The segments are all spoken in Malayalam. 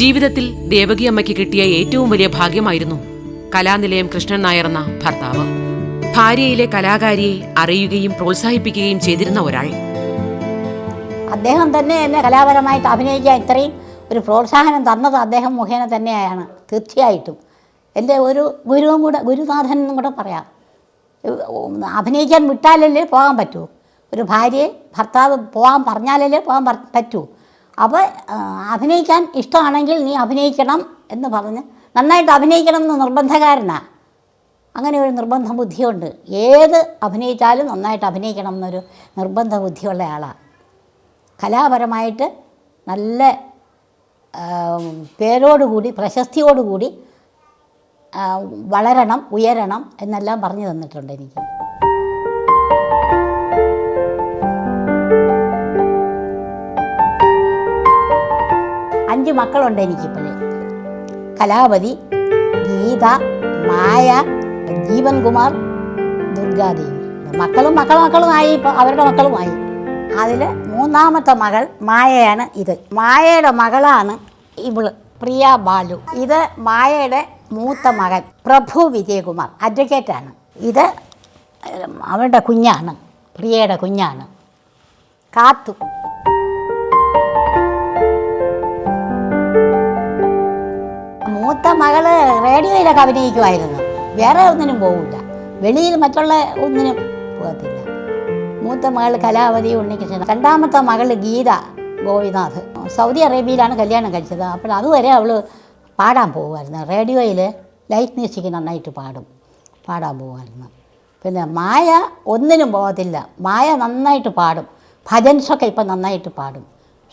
ജീവിതത്തിൽ ദേവകി അമ്മയ്ക്ക് കിട്ടിയ ഏറ്റവും വലിയ ഭാഗ്യമായിരുന്നു കലാനിലയം കൃഷ്ണൻ നായർ എന്ന ഭർത്താവ്. ഭാര്യയിലെ കലാകാരിയെ അറിയുകയും പ്രോത്സാഹിപ്പിക്കുകയും ചെയ്തിരുന്ന ഒരാൾ. അദ്ദേഹം തന്നെ എന്നെ കലാപരമായിട്ട് അഭിനയിക്കാൻ ഇത്രയും ഒരു പ്രോത്സാഹനം തന്നത് അദ്ദേഹം മുഖേന തന്നെയാണ് തീർച്ചയായിട്ടും. എന്റെ ഒരു ഗുരുവും കൂടെ ഗുരുനാഥൻ എന്നും കൂടെ പറയാം. അഭിനയിക്കാൻ വിട്ടാലല്ലേ പോകാൻ പറ്റൂ? ഒരു ഭാര്യയെ ഭർത്താവ് പോകാൻ പറഞ്ഞാലല്ലേ പോകാൻ പറ്റൂ? അപ്പോൾ അഭിനയിക്കാൻ ഇഷ്ടമാണെങ്കിൽ നീ അഭിനയിക്കണം എന്ന് പറഞ്ഞ് നന്നായിട്ട് അഭിനയിക്കണം എന്ന് നിർബന്ധകാരനാണ് അങ്ങനെ ഒരു നിർബന്ധ ബുദ്ധിയുണ്ട്. ഏത് അഭിനയിച്ചാലും നന്നായിട്ട് അഭിനയിക്കണം എന്നൊരു നിർബന്ധ ബുദ്ധിയുള്ള ആളാണ് കലാപരമായിട്ട് നല്ല പേരോടുകൂടി പ്രശസ്തിയോടുകൂടി വളരണം ഉയരണം എന്നെല്ലാം പറഞ്ഞു തന്നിട്ടുണ്ട് എനിക്ക്. അഞ്ച് മക്കളുണ്ട് എനിക്കിപ്പോഴേ. കലാപതി ഗീത മായ ജീവൻ കുമാർ ദുർഗാദേവി. മക്കളും മക്കളും മക്കളുമായി ഇപ്പോൾ അവരുടെ മക്കളുമായി. അതിൽ മൂന്നാമത്തെ മകൾ മായയാണ് ഇത്. മായയുടെ മകളാണ് ഇവൾ പ്രിയ ബാലു. ഇത് മായയുടെ മൂത്ത മകൻ പ്രഭു വിജയകുമാർ. അഡ്വക്കേറ്റാണ്. ഇത് അവരുടെ കുഞ്ഞാണ് പ്രിയയുടെ കുഞ്ഞാണ്. കാത്തു. മകൾ റേഡിയോയിലൊക്കെ അഭിനയിക്കുമായിരുന്നു. വേറെ ഒന്നിനും പോകില്ല വെളിയിൽ മറ്റുള്ള ഒന്നിനും പോകത്തില്ല. മൂത്ത മകൾ കലാവതി ഉണ്ണികൃഷ്ണൻ രണ്ടാമത്തെ മകൾ ഗീത ഗോപിനാഥ്. സൗദി അറേബ്യയിലാണ് കല്യാണം കഴിച്ചത്. അപ്പോൾ അതുവരെ അവൾ പാടാൻ പോകുമായിരുന്നു റേഡിയോയിൽ ലൈറ്റ് മ്യൂസിക് നന്നായിട്ട് പാടും. പാടാൻ പോകുമായിരുന്നു പിന്നെ മായ ഒന്നിനും പോകത്തില്ല. മായ നന്നായിട്ട് പാടും. ഭജൻസൊക്കെ ഇപ്പം നന്നായിട്ട് പാടും.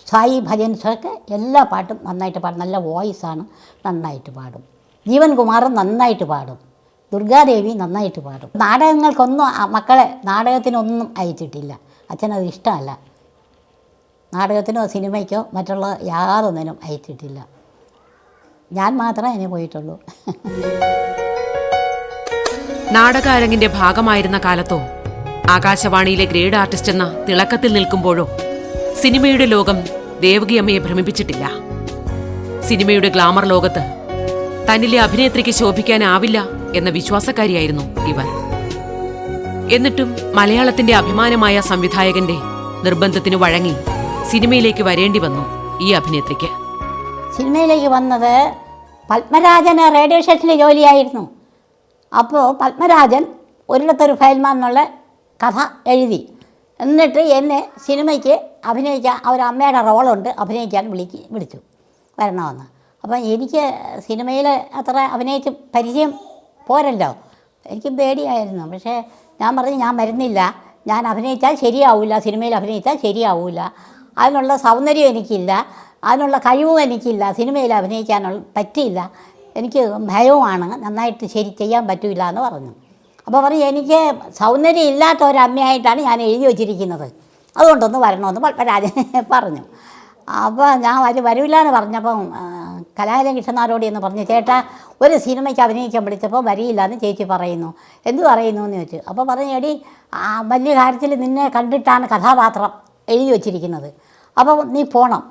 സായി ഭജൻസൊക്കെ എല്ലാ പാട്ടും നന്നായിട്ട് പാടും. നല്ല വോയിസാണ് നന്നായിട്ട് പാടും. ജീവൻ കുമാറും നന്നായിട്ട് പാടും. ദുർഗാദേവി നന്നായിട്ട് പാടും. നാടകങ്ങൾക്കൊന്നും മക്കളെ നാടകത്തിനൊന്നും അയച്ചിട്ടില്ല. അച്ഛനത് ഇഷ്ടമല്ല. നാടകത്തിനോ സിനിമയ്ക്കോ മറ്റുള്ള യാതൊന്നിനും അയച്ചിട്ടില്ല. ഞാൻ മാത്രമേ അതിന് പോയിട്ടുള്ളൂ. നാടകാരങ്ങിന്റെ ഭാഗമായിരുന്ന കാലത്തോ ആകാശവാണിയിലെ ഗ്രേഡ് ആർട്ടിസ്റ്റ് എന്ന തിളക്കത്തിൽ നിൽക്കുമ്പോഴോ സിനിമയുടെ ലോകം ദേവകിയമ്മയെ ഭ്രമിപ്പിച്ചിട്ടില്ല. സിനിമയുടെ ഗ്ലാമർ ലോകത്ത് തന്നിലെ അഭിനേത്രിക്ക് ശോഭിക്കാനാവില്ല എന്ന വിശ്വാസക്കാരിയായിരുന്നു ഇവർ. എന്നിട്ടും മലയാളത്തിന്റെ അഭിമാനമായ സംവിധായകന്റെ നിർബന്ധത്തിന് വഴങ്ങി സിനിമയിലേക്ക് വരേണ്ടി വന്നു ഈ അഭിനേത്രിക്ക്. സിനിമയിലേക്ക് വന്നത് പത്മരാജന് റേഡിയോ സ്റ്റേഷനിൽ ജോലിയായിരുന്നു. അപ്പോൾ പത്മരാജൻ ഒരിടത്തൊരു ഫയൽമാൻ എന്നുള്ള കഥ എഴുതി. എന്നിട്ട് എന്നെ സിനിമയ്ക്ക് അഭിനയിക്കാൻ അവരമ്മയുടെ റോളുണ്ട് അഭിനയിക്കാൻ വിളിക്ക് വിളിച്ചു. വരണമെന്ന്. അപ്പം എനിക്ക് സിനിമയിൽ അത്ര അഭിനയിച്ച് പരിചയം പോരല്ലോ. എനിക്ക് പേടിയായിരുന്നു. പക്ഷേ ഞാൻ പറഞ്ഞു ഞാൻ മരുന്നില്ല ഞാൻ അഭിനയിച്ചാൽ ശരിയാവില്ല സിനിമയിൽ അഭിനയിച്ചാൽ ശരിയാവില്ല അതിനുള്ള സൗന്ദര്യം എനിക്കില്ല. അതിനുള്ള കഴിവും എനിക്കില്ല. സിനിമയിൽ അഭിനയിക്കാനുള്ള പറ്റിയില്ല. എനിക്ക് ഭയവുമാണ്. നന്നായിട്ട് ശരി ചെയ്യാൻ പറ്റില്ല എന്ന് പറഞ്ഞു. അപ്പോൾ പറഞ്ഞു എനിക്ക് സൗന്ദര്യം ഇല്ലാത്ത ഒരു അമ്മയായിട്ടാണ് ഞാൻ എഴുതി വച്ചിരിക്കുന്നത്. അതുകൊണ്ടൊന്ന് വരണമെന്ന് പത്മരാജൻ പറഞ്ഞു. അപ്പോൾ ഞാൻ വരും വരില്ല എന്ന് പറഞ്ഞപ്പം കലാലയം കൃഷ്ണനാരോട് എന്ന് പറഞ്ഞു ചേട്ടാ ഒരു സിനിമയ്ക്ക് അഭിനയിക്കാൻ വിളിച്ചപ്പോൾ വരിയില്ല എന്ന് ചേച്ചി പറയുന്നു. എന്ത് പറയുന്നു എന്ന് ചോദിച്ചു. അപ്പോൾ പറഞ്ഞു എടി വലിയ കാര്യത്തിൽ നിന്നെ കണ്ടിട്ടാണ് കഥാപാത്രം എഴുതി വച്ചിരിക്കുന്നത്. അപ്പോൾ നീ പോണം.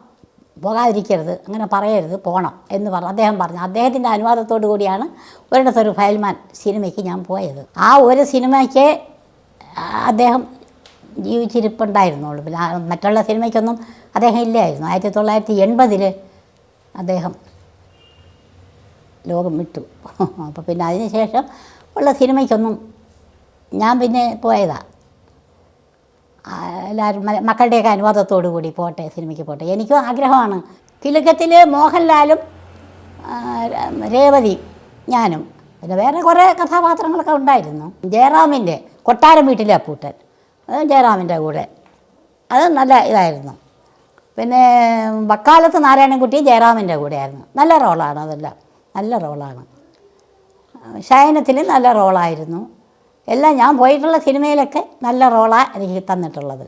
പോകാതിരിക്കരുത് അങ്ങനെ പറയരുത് പോകണം എന്ന് പറഞ്ഞു അദ്ദേഹം പറഞ്ഞു. അദ്ദേഹത്തിന്റെ അനുവാദത്തോടു കൂടിയാണ് ഒരിടത്തൊരു ഫയൽമാൻ സിനിമയ്ക്ക് ഞാൻ പോയത്. ആ ഒരു സിനിമയ്ക്ക് അദ്ദേഹം ജീവിച്ചിരിപ്പുണ്ടായിരുന്നുള്ളൂ. പിന്നെ മറ്റുള്ള സിനിമയ്ക്കൊന്നും അദ്ദേഹം ഇല്ലായിരുന്നു. ആയിരത്തി തൊള്ളായിരത്തി എൺപതിൽ അദ്ദേഹം ലോകം വിട്ടു. അപ്പോൾ പിന്നെ അതിന് ശേഷം ഉള്ള സിനിമയ്ക്കൊന്നും ഞാൻ പിന്നെ പോയതാണ് എല്ലാവരും മക്കളുടെയൊക്കെ അനുവാദത്തോടു കൂടി പോട്ടെ സിനിമയ്ക്ക് പോട്ടെ. എനിക്കും ആഗ്രഹമാണ്. കിലുക്കത്തിൽ മോഹൻലാലും രേവതി ഞാനും. പിന്നെ വേറെ കുറേ കഥാപാത്രങ്ങളൊക്കെ ഉണ്ടായിരുന്നു. ജയറാമിന്റെ കൊട്ടാരം വീട്ടിലെ അപ്പൂട്ടൻ. ജയറാമിന്റെ കൂടെ. അത് നല്ല ഇതായിരുന്നു. പിന്നെ വക്കാലത്ത് നാരായണൻകുട്ടി ജയറാമിന്റെ കൂടെയായിരുന്നു. നല്ല റോളാണ് അതെല്ലാം. നല്ല റോളാണ്. ശയനത്തിൽ നല്ല റോളായിരുന്നു. എല്ലാം ഞാൻ പോയിട്ടുള്ള സിനിമയിലൊക്കെ നല്ല റോളാണ് എനിക്ക് തന്നിട്ടുള്ളത്.